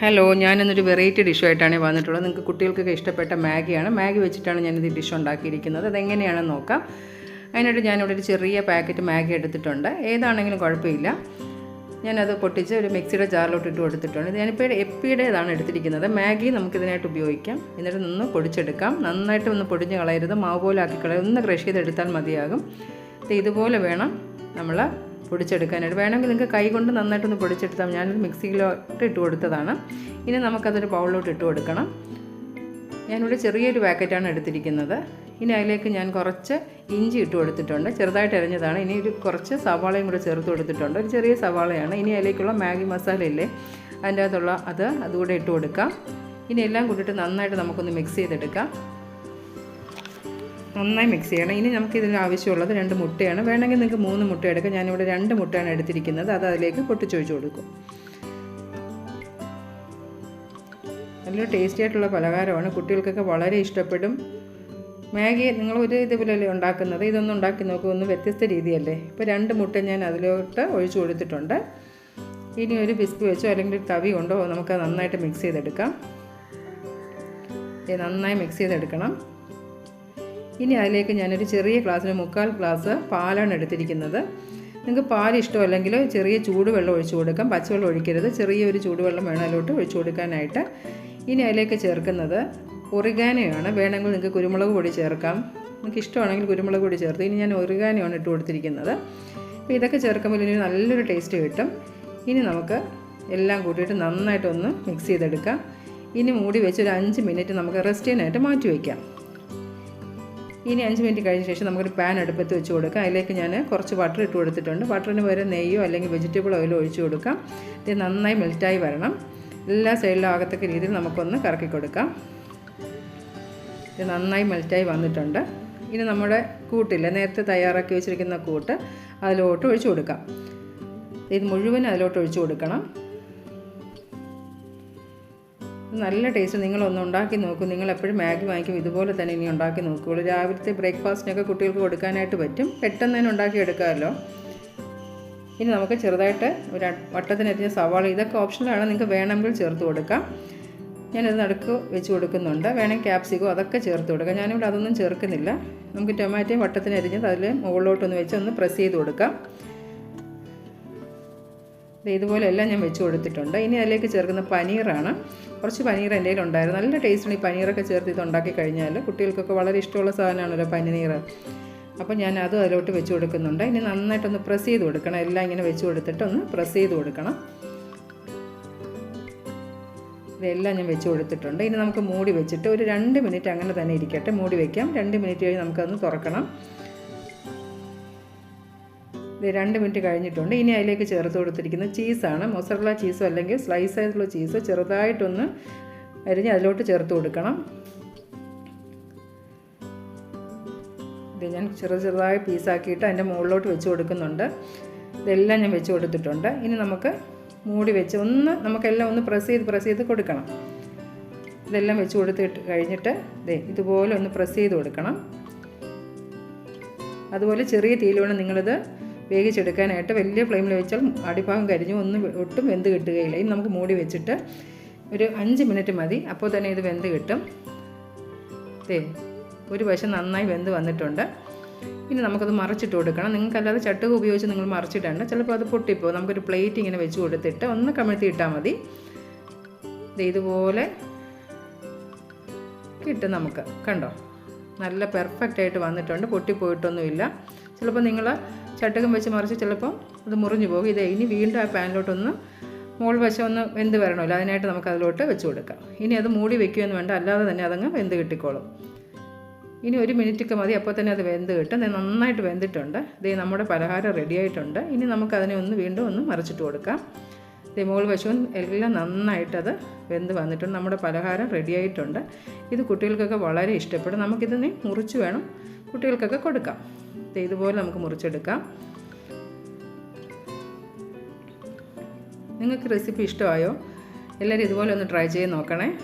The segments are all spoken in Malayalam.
ഹലോ ഞാനിന്നൊരു വെറൈറ്റി ഡിഷുമായിട്ടാണ് വന്നിട്ടുള്ളത്. നിങ്ങൾക്ക് കുട്ടികൾക്കൊക്കെ ഇഷ്ടപ്പെട്ട മാഗിയാണ്. മാഗി വെച്ചിട്ടാണ് ഞാനിത് ഡിഷ് ഉണ്ടാക്കിയിരിക്കുന്നത്. അതെങ്ങനെയാണെന്ന് നോക്കാം. അതിനായിട്ട് ഞാനിവിടെ ഒരു ചെറിയ പാക്കറ്റ് മാഗി എടുത്തിട്ടുണ്ട്. ഏതാണെങ്കിലും കുഴപ്പമില്ല. ഞാനത് പൊട്ടിച്ച് ഒരു മിക്സിയുടെ ജാറിലോട്ട് ഇട്ട് കൊടുത്തിട്ടുണ്ട്. ഇത് ഞാനിപ്പോൾ എപ്പിയുടേതാണ് എടുത്തിരിക്കുന്നത്. മാഗി നമുക്കിതിനായിട്ട് ഉപയോഗിക്കാം. എന്നിട്ട് നിന്ന് പൊടിച്ചെടുക്കാം. നന്നായിട്ട് ഒന്ന് പൊടിഞ്ഞ് കളയരുത്. മാവ് പോലെ ആക്കി കളയരുത്. ഒന്ന് ക്രഷ് ചെയ്തെടുത്താൽ മതിയാകും. ഇത് ഇതുപോലെ വേണം നമ്മൾ പൊടിച്ചെടുക്കാനായിട്ട്. വേണമെങ്കിൽ നിങ്ങൾക്ക് കൈ കൊണ്ട് നന്നായിട്ടൊന്ന് പൊടിച്ചെടുത്താൽ ഞാനൊരു മിക്സിയിലോട്ട് ഇട്ട് കൊടുത്തതാണ്. ഇനി നമുക്കതൊരു ബൗളിലോട്ട് ഇട്ട് കൊടുക്കണം. ഞാനിവിടെ ചെറിയൊരു പാക്കറ്റാണ് എടുത്തിരിക്കുന്നത്. ഇനി അതിലേക്ക് ഞാൻ കുറച്ച് ഇഞ്ചി ഇട്ട് കൊടുത്തിട്ടുണ്ട്. ചെറുതായിട്ട് അരിഞ്ഞതാണ്. ഇനി ഒരു കുറച്ച് സവാളയും കൂടെ ചേർത്ത് കൊടുത്തിട്ടുണ്ട്. ഒരു ചെറിയ സവാളയാണ്. ഇനി അതിലേക്കുള്ള മാഗി മസാല ഇല്ലേ അതിന്റെ അകത്തുള്ള അത് അതുകൂടെ ഇട്ട് കൊടുക്കാം. ഇനി എല്ലാം കൂട്ടിയിട്ട് നന്നായിട്ട് നമുക്കൊന്ന് മിക്സ് ചെയ്തെടുക്കാം. നന്നായി മിക്സ് ചെയ്യണം. ഇനി നമുക്ക് ഇതിന് ആവശ്യമുള്ളത് രണ്ട് മുട്ടയാണ്. വേണമെങ്കിൽ നിങ്ങൾക്ക് മൂന്ന് മുട്ട എടുക്കാം. ഞാനിവിടെ രണ്ട് മുട്ടയാണ് എടുത്തിരിക്കുന്നത്. അത് അതിലേക്ക് പൊട്ടിച്ചൊഴിച്ച് കൊടുക്കും. നല്ല ടേസ്റ്റി ആയിട്ടുള്ള പലഹാരമാണ്. കുട്ടികൾക്കൊക്കെ വളരെ ഇഷ്ടപ്പെടും. മാഗി നിങ്ങൾ ഒരു ഇതുപോലെയല്ലേ ഉണ്ടാക്കുന്നത്? ഇതൊന്നും ഉണ്ടാക്കി നോക്കുക ഒന്ന് വ്യത്യസ്ത രീതിയല്ലേ? ഇപ്പോൾ രണ്ട് മുട്ട ഞാൻ അതിലോട്ട് ഒഴിച്ചു കൊടുത്തിട്ടുണ്ട്. ഇനി ഒരു ബിസ്ക് വെച്ചോ അല്ലെങ്കിൽ തവി ഉണ്ടോ നമുക്ക് നന്നായിട്ട് മിക്സ് ചെയ്തെടുക്കാം. നന്നായി മിക്സ് ചെയ്തെടുക്കണം. ഇനി അതിലേക്ക് ഞാനൊരു ചെറിയ ഗ്ലാസ്സിന് മുക്കാൽ ഗ്ലാസ് പാലാണ് എടുത്തിരിക്കുന്നത്. നിങ്ങൾക്ക് പാൽ ഇഷ്ടമല്ലെങ്കിൽ ചെറിയ ചൂടുവെള്ളം ഒഴിച്ചു കൊടുക്കാം. പച്ചവെള്ളം ഒഴിക്കരുത്. ചെറിയൊരു ചൂടുവെള്ളം വേണം അതിലോട്ട് ഒഴിച്ചു കൊടുക്കാനായിട്ട്. ഇനി അതിലേക്ക് ചേർക്കുന്നത് ഒറിഗാനയാണ്. വേണമെങ്കിൽ നിങ്ങൾക്ക് കുരുമുളക് പൊടി ചേർക്കാം. നിങ്ങൾക്ക് ഇഷ്ടമാണെങ്കിൽ കുരുമുളക് പൊടി ചേർത്ത്. ഇനി ഞാൻ ഒറിഗാനയാണ് ഇട്ട് കൊടുത്തിരിക്കുന്നത്. അപ്പോൾ ഇതൊക്കെ ചേർക്കുമ്പോൾ ഇനി നല്ലൊരു ടേസ്റ്റ് കിട്ടും. ഇനി നമുക്ക് എല്ലാം കൂട്ടിയിട്ട് നന്നായിട്ടൊന്ന് മിക്സ് ചെയ്തെടുക്കാം. ഇനി മൂടി വെച്ച് ഒരു അഞ്ച് മിനിറ്റ് നമുക്ക് റെസ്റ്റ് ചെയ്യാനായിട്ട് മാറ്റി വയ്ക്കാം. ഇനി അഞ്ച് മിനിറ്റ് കഴിഞ്ഞ ശേഷം നമുക്കൊരു പാൻ അടുപ്പത്ത് വെച്ച് കൊടുക്കാം. അതിലേക്ക് ഞാൻ കുറച്ച് ബട്ടർ ഇട്ട് കൊടുത്തിട്ടുണ്ട്. ബട്ടറിന് പകരം നെയ്യോ അല്ലെങ്കിൽ വെജിറ്റബിൾ ഓയിലോ ഒഴിച്ചു കൊടുക്കാം. ഇത് നന്നായി മെൽറ്റായി വരണം. എല്ലാ സൈഡിലും ആകത്തക്ക രീതിയിൽ നമുക്കൊന്ന് കറക്കി കൊടുക്കാം. ഇത് നന്നായി മെൽറ്റായി വന്നിട്ടുണ്ട്. ഇനി നമ്മുടെ കൂട്ടില്ല നേരത്തെ തയ്യാറാക്കി വെച്ചിരിക്കുന്ന കൂട്ട് അതിലോട്ട് ഒഴിച്ചു കൊടുക്കാം. ഇത് മുഴുവൻ അതിലോട്ട് ഒഴിച്ചു കൊടുക്കണം. നല്ല ടേസ്റ്റ് നിങ്ങളൊന്ന് ഉണ്ടാക്കി നോക്കൂ. നിങ്ങൾ എപ്പോഴും മാഗി വാങ്ങിക്കും. ഇതുപോലെ തന്നെ ഇനി ഉണ്ടാക്കി നോക്കുകയുള്ളൂ രാവിലത്തെ ബ്രേക്ക്ഫാസ്റ്റിനൊക്കെ കുട്ടികൾക്ക് കൊടുക്കാനായിട്ട് പറ്റും. പെട്ടെന്ന് തന്നെ ഉണ്ടാക്കി എടുക്കാമല്ലോ. ഇനി നമുക്ക് ചെറുതായിട്ട് ഒരു വട്ടത്തിനരിഞ്ഞ സവാള ഇതൊക്കെ ഓപ്ഷനിലാണ് നിങ്ങൾക്ക് വേണമെങ്കിൽ ചേർത്ത് കൊടുക്കാം. ഞാനിത് നടുക്ക് വെച്ച് കൊടുക്കുന്നുണ്ട്. വേണമെങ്കിൽ ക്യാപ്സിക്കോ അതൊക്കെ ചേർത്ത് കൊടുക്കാം. ഞാനിവിടെ അതൊന്നും ചേർക്കുന്നില്ല. നമുക്ക് ടൊമാറ്റോ വട്ടത്തിനരിഞ്ഞത് അതിൽ മുകളിലോട്ടൊന്ന് വെച്ച് ഒന്ന് പ്രസ് ചെയ്ത് കൊടുക്കാം. ഇതുപോലെ എല്ലാം ഞാൻ വെച്ച് കൊടുത്തിട്ടുണ്ട്. ഇനി അതിലേക്ക് ചേർക്കുന്ന പനീറാണ്. കുറച്ച് പനീർ എന്റെ ഉണ്ടായിരുന്നു നല്ല ടേസ്റ്റാണ് ഈ പനീറൊക്കെ ചേർത്ത് ഇത് ഉണ്ടാക്കി കഴിഞ്ഞാൽ കുട്ടികൾക്കൊക്കെ വളരെ ഇഷ്ടമുള്ള സാധനമാണല്ലോ പനീർ. അപ്പോൾ ഞാൻ അതും അതിലോട്ട് വെച്ച് കൊടുക്കുന്നുണ്ട്. ഇനി നന്നായിട്ടൊന്ന് പ്രസ് ചെയ്ത് കൊടുക്കണം. എല്ലാം ഇങ്ങനെ വെച്ച് കൊടുത്തിട്ട് ഒന്ന് പ്രസ് ചെയ്ത് കൊടുക്കണം. ഇതെല്ലാം ഞാൻ വെച്ച് കൊടുത്തിട്ടുണ്ട്. ഇനി നമുക്ക് മൂടി വെച്ചിട്ട് ഒരു രണ്ട് മിനിറ്റ് അങ്ങനെ തന്നെ ഇരിക്കട്ടെ. മൂടി വയ്ക്കാം രണ്ട് മിനിറ്റ് കഴിഞ്ഞ് നമുക്കതൊന്ന് തുറക്കണം. രണ്ട് മിനിറ്റ് കഴിഞ്ഞിട്ടുണ്ട്. ഇനി അതിലേക്ക് ചേർത്ത് കൊടുത്തിരിക്കുന്നത് ചീസാണ്. മൊസറല ചീസോ അല്ലെങ്കിൽ സ്ലൈസ് ആയിട്ടുള്ള ചീസോ ചെറുതായിട്ടൊന്ന് അരിഞ്ഞ് അതിലോട്ട് ചേർത്ത് കൊടുക്കണം. ഇത് ഞാൻ ചെറു ചെറുതായി പീസാക്കിയിട്ട് അതിന്റെ മുകളിലോട്ട് വെച്ച് കൊടുക്കുന്നുണ്ട്. ഇതെല്ലാം ഞാൻ വെച്ച് കൊടുത്തിട്ടുണ്ട്. ഇനി നമുക്ക് മൂടി വെച്ച് ഒന്ന് നമുക്കെല്ലാം ഒന്ന് പ്രസ് ചെയ്ത് പ്രസ് ചെയ്ത് കൊടുക്കണം. ഇതെല്ലാം വെച്ച് കൊടുത്തിട്ട് കഴിഞ്ഞിട്ട് ദേ ഇതുപോലെ ഒന്ന് പ്രസ് ചെയ്ത് കൊടുക്കണം. അതുപോലെ ചെറിയ വേണം നിങ്ങളിത് വേവിച്ചെടുക്കാനായിട്ട് വലിയ ഫ്ലെയിമിൽ വെച്ചാൽ അടിഭാഗം കരിഞ്ഞു ഒന്നും ഒട്ടും വെന്ത് കിട്ടുകയില്ല. ഇനി നമുക്ക് മൂടി വെച്ചിട്ട് ഒരു അഞ്ച് മിനിറ്റ് മതി. അപ്പോൾ തന്നെ ഇത് വെന്ത് കിട്ടും. തേ ഒരു വശം നന്നായി വെന്ത് വന്നിട്ടുണ്ട്. ഇനി നമുക്കത് മറിച്ചിട്ട് കൊടുക്കണം. നിങ്ങൾക്കല്ലാതെ ചട്ടുക ഉപയോഗിച്ച് നിങ്ങൾ മറിച്ചിട്ടുണ്ട് ചിലപ്പോൾ അത് പൊട്ടിപ്പോൾ നമുക്കൊരു പ്ലേറ്റ് ഇങ്ങനെ വെച്ച് കൊടുത്തിട്ട് ഒന്ന് കമിഴ്ത്തി ഇട്ടാൽ മതി. ഇതുപോലെ കിട്ടും നമുക്ക്. കണ്ടോ? നല്ല പെർഫെക്റ്റ് ആയിട്ട് വന്നിട്ടുണ്ട്. പൊട്ടിപ്പോയിട്ടൊന്നുമില്ല. ചിലപ്പോൾ നിങ്ങൾ ചട്ടകം വെച്ച് മറിച്ച് ചിലപ്പോൾ അത് മുറിഞ്ഞു പോകും. ഇത് ഇനി വീണ്ടും ആ പാനിലോട്ടൊന്ന് മോൾ വശം ഒന്ന് വെന്ത് വരണമല്ലോ. അതിനായിട്ട് നമുക്ക് അതിലോട്ട് വെച്ച് കൊടുക്കാം. ഇനി അത് മൂടി വെക്കുകയെന്ന് വേണ്ട. അല്ലാതെ തന്നെ അതങ്ങ് വെന്ത് കിട്ടിക്കോളും. ഇനി ഒരു മിനിറ്റൊക്കെ മതി. അപ്പോൾ തന്നെ അത് വെന്ത് കിട്ടും. നന്നായിട്ട് വെന്തിട്ടുണ്ട്. ഇത് നമ്മുടെ പലഹാരം റെഡി ആയിട്ടുണ്ട്. ഇനി നമുക്കതിനെ ഒന്ന് വീണ്ടും ഒന്ന് മറിച്ചിട്ട് കൊടുക്കാം. മുകൾ വശവും എല്ലാം നന്നായിട്ടത് വെന്ത് വന്നിട്ടുണ്ട്. നമ്മുടെ പലഹാരം റെഡി ആയിട്ടുണ്ട്. ഇത് കുട്ടികൾക്കൊക്കെ വളരെ ഇഷ്ടപ്പെടും. നമുക്കിതിനെ മുറിച്ച് വേണം കുട്ടികൾക്കൊക്കെ കൊടുക്കാം. ഇതുപോലെ നമുക്ക് മുറിച്ചെടുക്കാം. നിങ്ങൾക്ക് റെസിപ്പി ഇഷ്ടമായോ? എല്ലാവരും ഇതുപോലെ ഒന്ന് ട്രൈ ചെയ്ത് നോക്കണേ.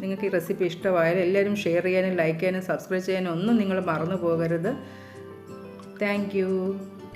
നിങ്ങൾക്ക് ഈ റെസിപ്പി ഇഷ്ടമായാലും എല്ലാവരും ഷെയർ ചെയ്യാനും ലൈക്ക് ചെയ്യാനും സബ്സ്ക്രൈബ് ചെയ്യാനും ഒന്നും നിങ്ങൾ മറന്നു പോകരുത്. താങ്ക്